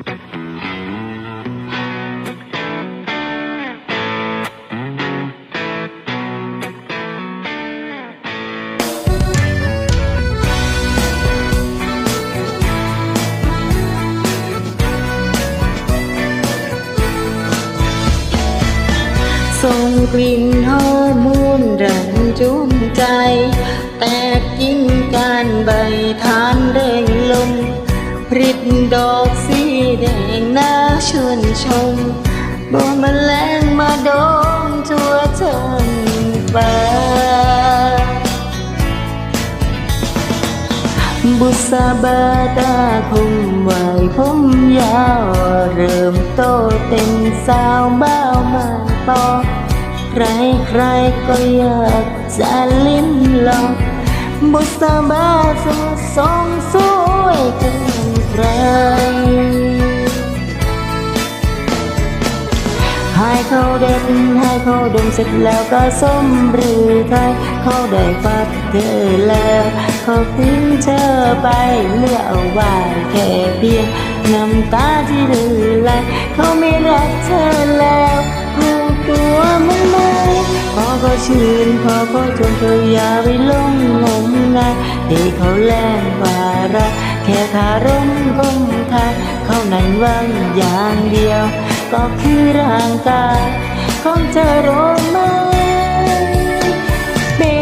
ส่ง ริดดอกสีแดงน่าชวนชมบ่มาแลงมาโดมทั่วทั้งป่าบุษบาตาคมไหวผมยาวเริ่มโตเป็นสาวบ้าวมาปอใครใครก็อยากจะลิ้มลองบุษบาสดทรงส ให้เขาเด่นให้เขาดมเสร็จแล้วก็ส้มหรือไทยเขาได้ฟักเธอแล้วเขาทิ้งเธอไปเลือเอาไว้แค่เพียงน้ำตาที่เรือไหลเขาไม่รักเธอแล้วรู้ตัวมั้งไหมพอก็ชื่นพอก็จนเธออย่าไปหลงงมงายที่เขาแล่งว่ารักแค่คารมคมคายเขานั้นหวังอย่างเดียว ก็คือร่างกายของเธอรู้ไหมเป็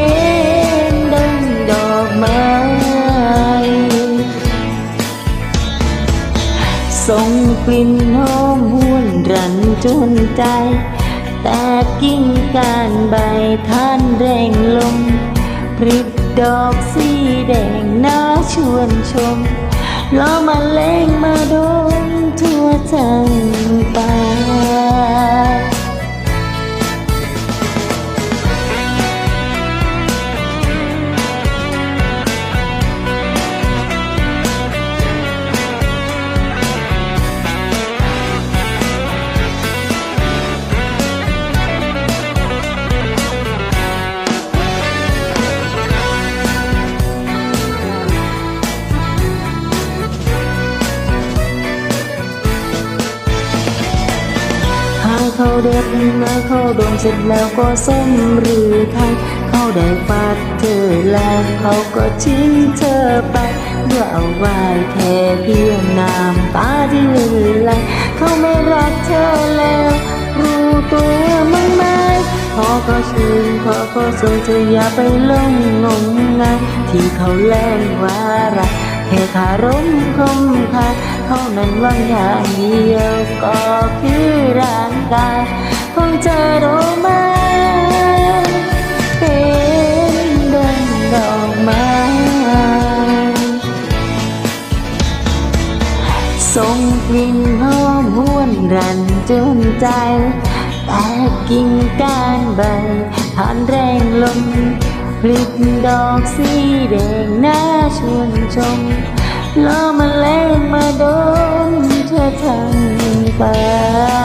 นดังดอกไม้ส่งกลิ่นหอมหวนรันจนใจ แต่กิ่งการใบท่านแรงลมพริบดอกสีแดงน่าชวนชมล้อมาเล่งมาดน หาเขาเด็ดมาเขาดมเสร็จแล้วก็ส้มหรือไทยเขาได้ฟาดเธอแล้วเขาก็ทิ้งเธอไปเมื่อเอาไว้แค่เพียงน้ำตาที่เหลือไหลเขาไม่รักเธอแล้ว รู้ตัวมั้งไหมพอก็ชื่นพอก็สนเธออย่าไปหลงงมงายที่เขาแล่งว่ารักแค่คารมคมคาย เขานั้นว่างอย่างเดียวก็คือร่างกายของเธอรู้ไหมเป็นดังดอกไม้ส่งกลิ่นหอมหวนรันจนใจแต่กิ่งก้านใบผ่านแรงลมพลิกดอกสีแดงน่าชวนชม ล้อมาแรงมาโดนเธอทั้งปา